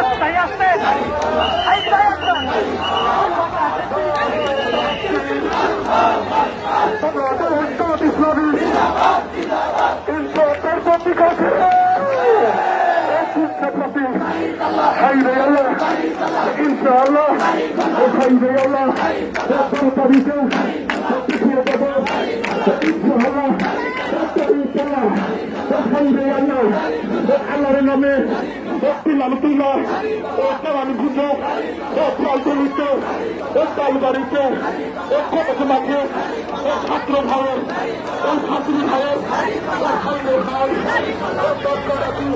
আস্তে আস্তে আস্তে আস্তে ইসলামী ইনসাফের পত্রিকাকে প্রতি আল্লাহর নামে লালতুল্লাহ ও কালাম গুজো ও ফালতুলিতে ও তালবাড়িতে ও কতমাকে ও ছাত্র ভাইয়ের ও ছাত্রী ভাইয়ের ও ভাইয়ের ভাই ও দরকারাতি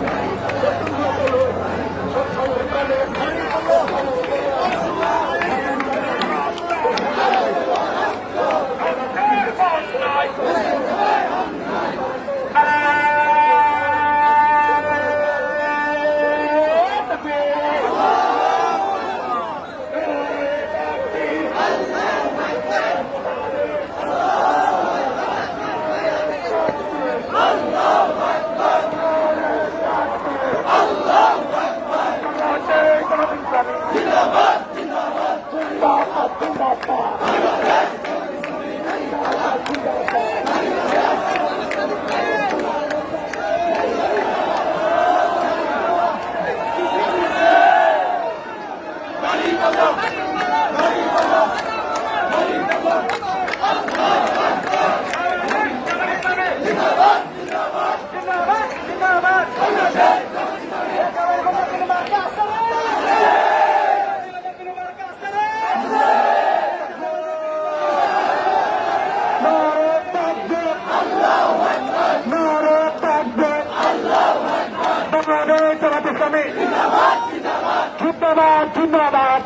জিন্দাবাদ জিন্দাবাদ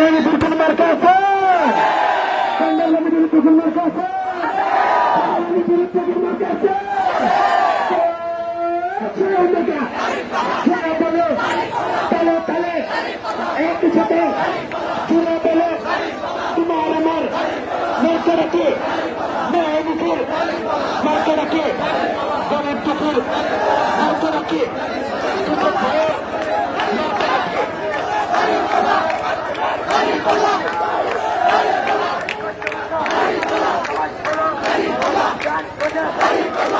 পানি বিপুল সন্ধ্যার নবী বিপুল মার্কাস বিপুল মার্কাস তালে তালে একই সাথে চুরা বলে তোমার আমার মার্কা রাখে ন্যায় মুখের মার্কা রাখে গণের দুপুর মার্কা রাখে দুটো ভাইয়ের তাই করি না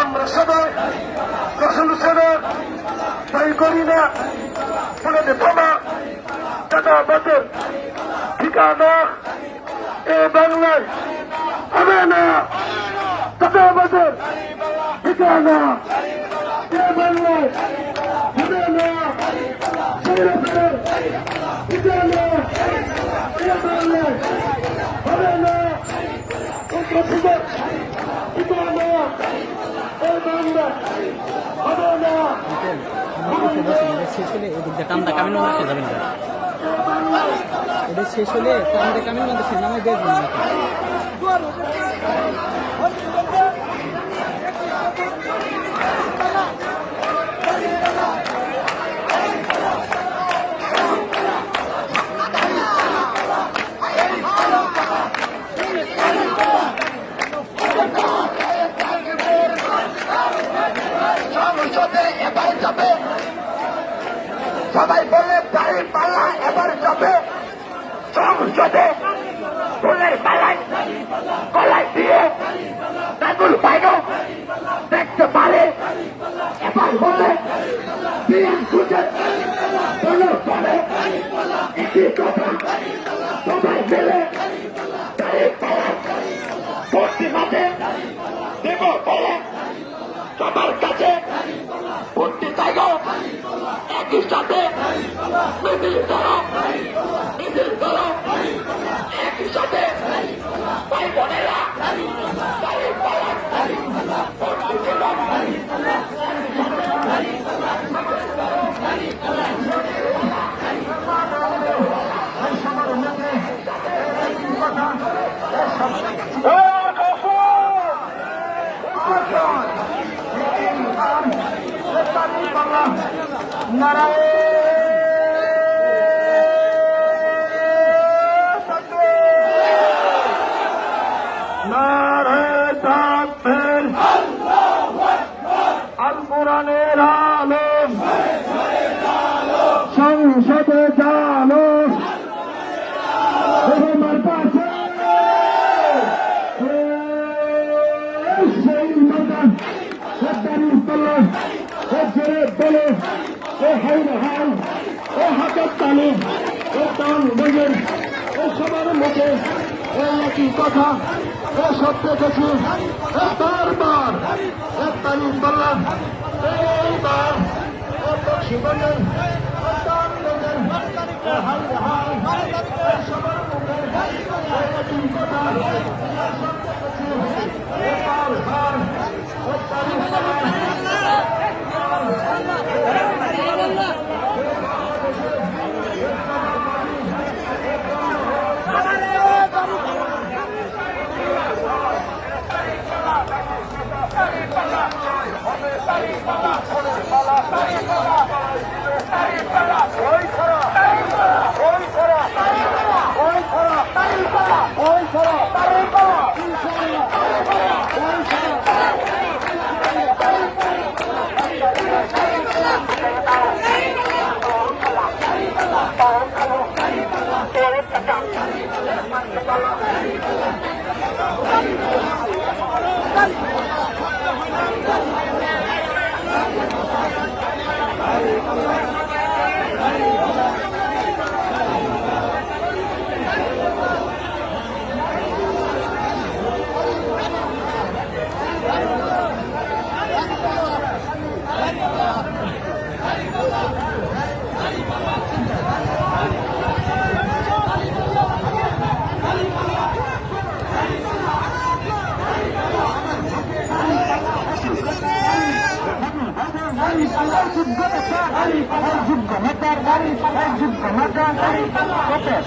আমরা সবাই রসুল সদর তাই করি না। ফলে বোমা দাদা বাতের ঠিকানা এ বাংলায় হবে না। দাদা বাতের ঠিকানা এ হবে না। ফেলে ঠিকানা এ যাবেন না। এটা শেষ হলে কামটা কামিল আমাদের সে নামে দেখবেন না সংসদে এবার যাবে সবাই বলে তাই পাল্লা এবার যাবে সংসদে ফুলের পালায় কলায় দিয়ে তাগুল বাইন দেখতে পারে এবার বলে বিয়ান খুঁজে পালে একই কথা। ভাই নারায়ণ সংসদে জানো। আমার পাশে। সেই মতন সত্তারি তলে ও জোরে বলে, ও হাতের ও একই কথা, ও সব দেখেছি। বারবার এক তারিখ ও টান বইয়ের ও হাই হাই ও সবার মুখে কথা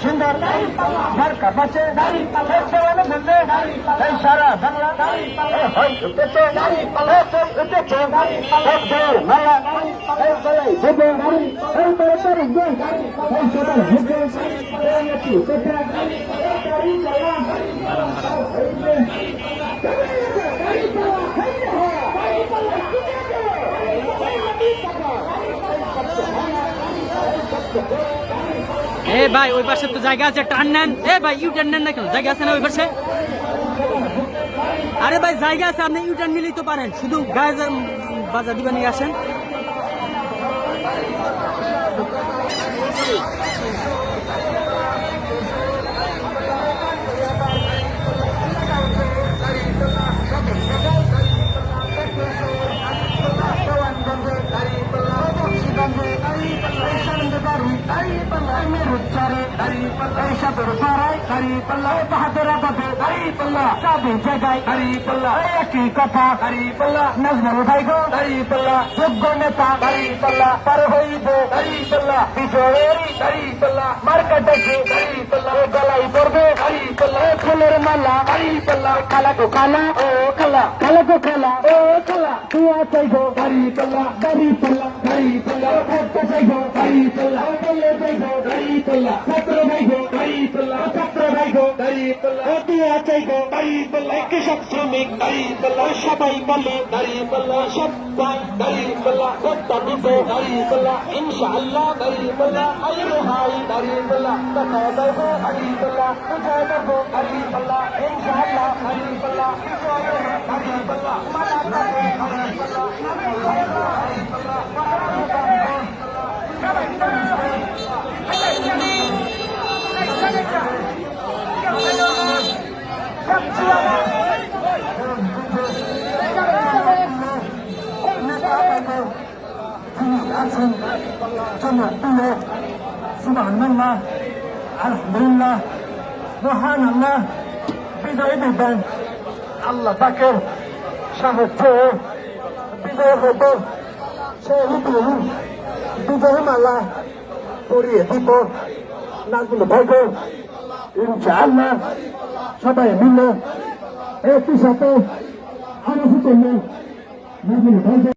সুন্দর মার্কা বাঁচে এই সারা বাংলা হয় উঠেছে উঠেছে মালা এই দেবে এই এ ভাই, ওই পাশে তো জায়গা আছে টান নেন এ ভাই ইউ টার্ন নেন না কেন? জায়গা আছে না ওই পাশে? আরে ভাই, জায়গা আছে, আপনি ইউ টার্ন নিলেই তো পারেন। শুধু গায়ে বাজার দিবা নিয়ে আসেন। কথা নজরুল ভাই গো দাঁড়িয়ে পাল্লা যোগ্য নেতা দাঁড়িয়ে পাল্লা পার হইব দাঁড়িয়ে পাল্লা বিজয়ের দাঁড়িয়ে পাল্লা মার্কেটে দাঁড়িয়ে পাল্লা গলাই পড়বে দাঁড়িয়ে পাল্লা ফুলের মালা দাঁড়িয়ে পাল্লা খালা গো খালা ও খালা খালা গো খালা ও খালা তুয়া চাইব দাঁড়িয়ে পাল্লা দাঁড়িয়ে পাল্লা দাঁড়িয়ে পাল্লা ভোটটা চাইব দাঁড়িয়ে পাল্লা বলে চাইব দাঁড়িয়ে পাল্লা ছাত্র ভাই গো দাঁড়িয়ে পাল্লা ছাত্র ভাই গো দাঁড়িয়ে পাল্লা ও তুয়া চাইব দাঁড়িয়ে পাল্লা कृषक श्रमिक नरी बल्ला शबाई बल्ले नरी बल्ला शबाई नरी बल्ला तबिबो नरी बल्ला इंशाअल्लाह नरी बल्ला अयरुहाई नरी बल्ला तसादबो नरी बल्ला तसादबो नरी बल्ला इंशाअल्लाह नरी बल्ला नरी बल्ला मलाकाबो नरी बल्ला नरी बल्ला मलाकाबो नरी बल्ला পাল্লা আছেন জনপ্রিয় সুবহানাল্লাহ আলহামদুলিল্লাহ মহান আল্লাহ বিজয় দিবেন আল্লাহ তাকে সাহায্য বিজয় হব বিজয় মালা পরিয়ে দিব নাজুল ভাইগ ইনশাআল্লাহ সবাই মিলে একই সাথে নাজুল ভাইগ